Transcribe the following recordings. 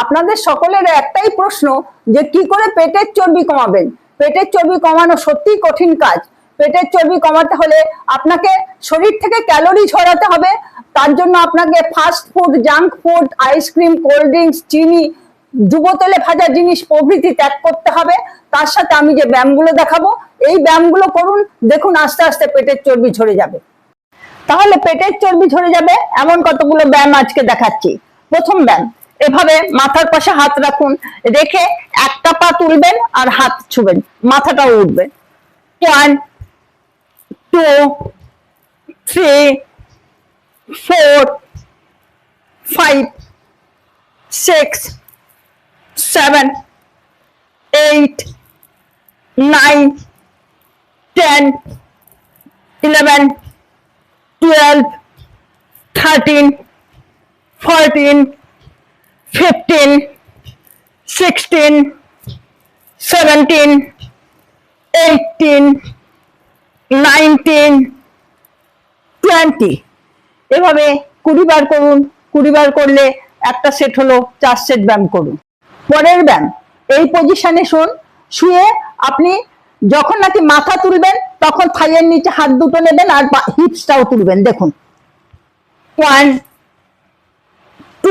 আপনাদের সকলের একটাই প্রশ্ন যে কি করে পেটের চর্বি কমাবেন? পেটের চর্বি কমানো সত্যিই কঠিন কাজ। পেটের চর্বি কমাতে হলে আপনাকে শরীর থেকে ক্যালোরি ঝরাতে হবে। তার জন্য আপনাকে fast food, junk food ice cream cold drinks, চিনি ডুবো তেলে ভাজা জিনিস প্রভৃতি ত্যাগ করতে হবে। তার সাথে আমি যে ব্যায়ামগুলো দেখাবো, এই ব্যায়ামগুলো করুন। দেখুন আস্তে আস্তে পেটের চর্বি ঝরে যাবে। তাহলে পেটের চর্বি ঝরে যাবে, এমন কতগুলো ব্যায়াম আজকে দেখাচ্ছি। প্রথম ব্যায়াম এভাবে মাথার পাশে হাত রাখুন, রেখে একটা পা তুলবেন আর হাত ছুবেন, মাথাটাও উঠবে। One two three four five six seven eight nine ten eleven twelve thirteen fourteen fifteen sixteen seventeen eighteen nineteen twenty এভাবে কুড়ি বার করুন, কুড়ি বার করলে একটা সেট হলো, চার সেট ব্যায়াম করুন। পরের ব্যায়াম, এই পজিশনে শুন, শুয়ে আপনি যখন নাকি মাথা তুলবেন, তখন থাইয়ের নিচে হাত দুটো নেবেন আর হিপসটাও তুলবেন। দেখুন। One two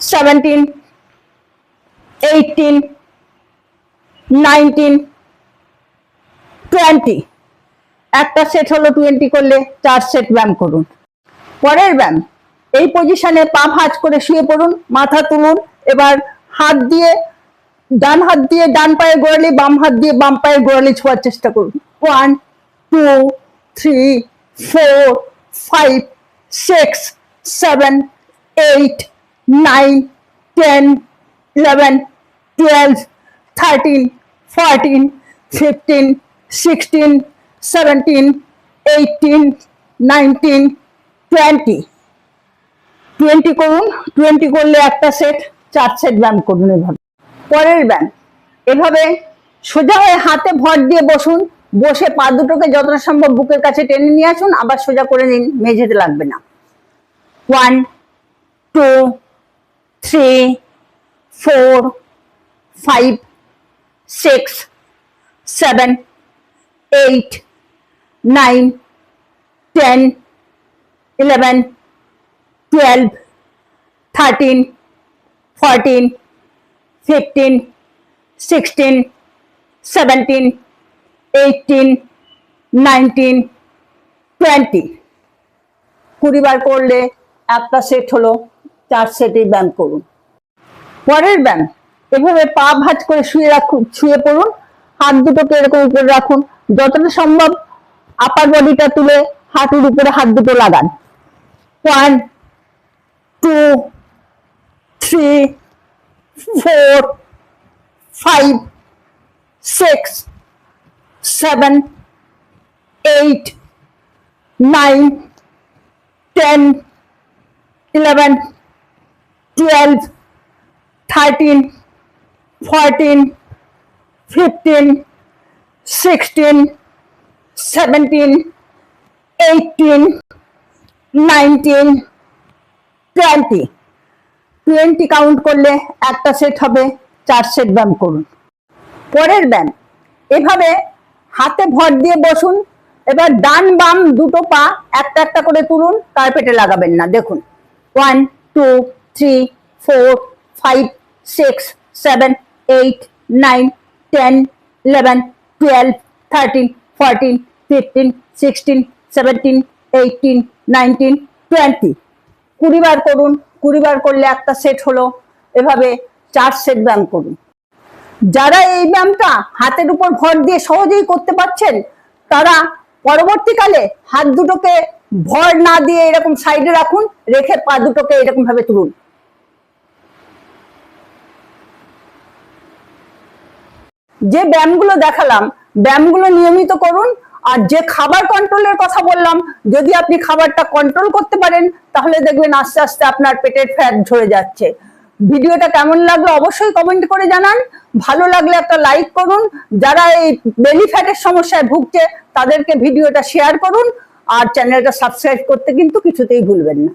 17, 18, 19, 20 একটা সেট হলো টোয়েন্টি করলে চার সেট ব্যায়াম করুন। পরের ব্যায়াম এই পজিশনে পা ভাঁজ করে শুয়ে পড়ুন মাথা তুলুন এবার হাত দিয়ে ডান হাত দিয়ে ডান পায়ে গোড়ালি বাম হাত দিয়ে বাম পায়ে গোড়ালি ছোঁয়ার চেষ্টা করুন। One two three four five six seven eight nine ten eleven twelve thirteen fourteen fifteen sixteen seventeen eighteen nineteen twenty twenty করুন টোয়েন্টি করলে একটা সেট চার সেট ব্যায়াম করুন এভাবে। পরের ব্যায়াম এভাবে সোজা হয়ে হাতে ভর দিয়ে বসুন, বসে পা দুটোকে যতটা সম্ভব বুকের কাছে টেনে নিয়ে আসুন, আবার সোজা করে নিন, মেঝেতে লাগবে না। One two three four five six seven eight nine ten eleven twelve thirteen fourteen fifteen sixteen seventeen eighteen nineteen twenty কুড়ি বার করলে একটা সেট হলো চার সেটই ব্যায়াম করুন। পরের ব্যায়াম, এভাবে পা ভাঁজ করে শুয়ে রাখুন শুয়ে পড়ুন। হাত দুটোকে এরকম উপরে রাখুন। যতটা সম্ভব আপার বডিটা তুলে হাঁটুর উপরে হাত দুটো লাগান। One two three four five six seven eight nine ten eleven twelve thirteen fourteen fifteen sixteen seventeen eighteen nineteen twenty twenty count করলে একটা সেট হবে, চার সেট ব্যায়াম করুন। পরের ব্যায়াম এভাবে হাতে ভর দিয়ে বসুন, এবার ডান বাম দুটো পা একটা একটা করে তুলুন কার্পেটে লাগাবেন না। দেখুন one two three four five six seven eight nine ten eleven twelve thirteen fourteen fifteen sixteen seventeen eighteen nineteen twenty কুড়ি বার করুন, কুড়ি বার করলে একটা সেট হলো। এভাবে চার সেট ব্যায়াম করুন। যারা এই ব্যায়ামটা হাতের উপর ভর দিয়ে সহজেই করতে পারছেন, তারা পরবর্তীকালে হাত দুটোকে ভর না দিয়ে এরকম সাইডে রাখুন, রেখে পা দুটোকে এরকম ভাবে তুলুন। যে ব্যায়ামগুলো দেখালাম, ব্যায়ামগুলো নিয়মিত করুন আর যে খাবার কন্ট্রোলের কথা বললাম, যদি আপনি খাবারটা কন্ট্রোল করতে পারেন, তাহলে দেখবেন আস্তে আস্তে আপনার পেটের ফ্যাট ঝরে যাচ্ছে। ভিডিওটা কেমন লাগল অবশ্যই কমেন্ট করে জানান। ভালো লাগলে একটা লাইক করুন। যারা এই বেলি ফ্যাটের সমস্যায় ভুগছে, তাদেরকে ভিডিওটা শেয়ার করুন। আর চ্যানেলটা সাবস্ক্রাইব করতে কিন্তু কিছুতেই ভুলবেন না।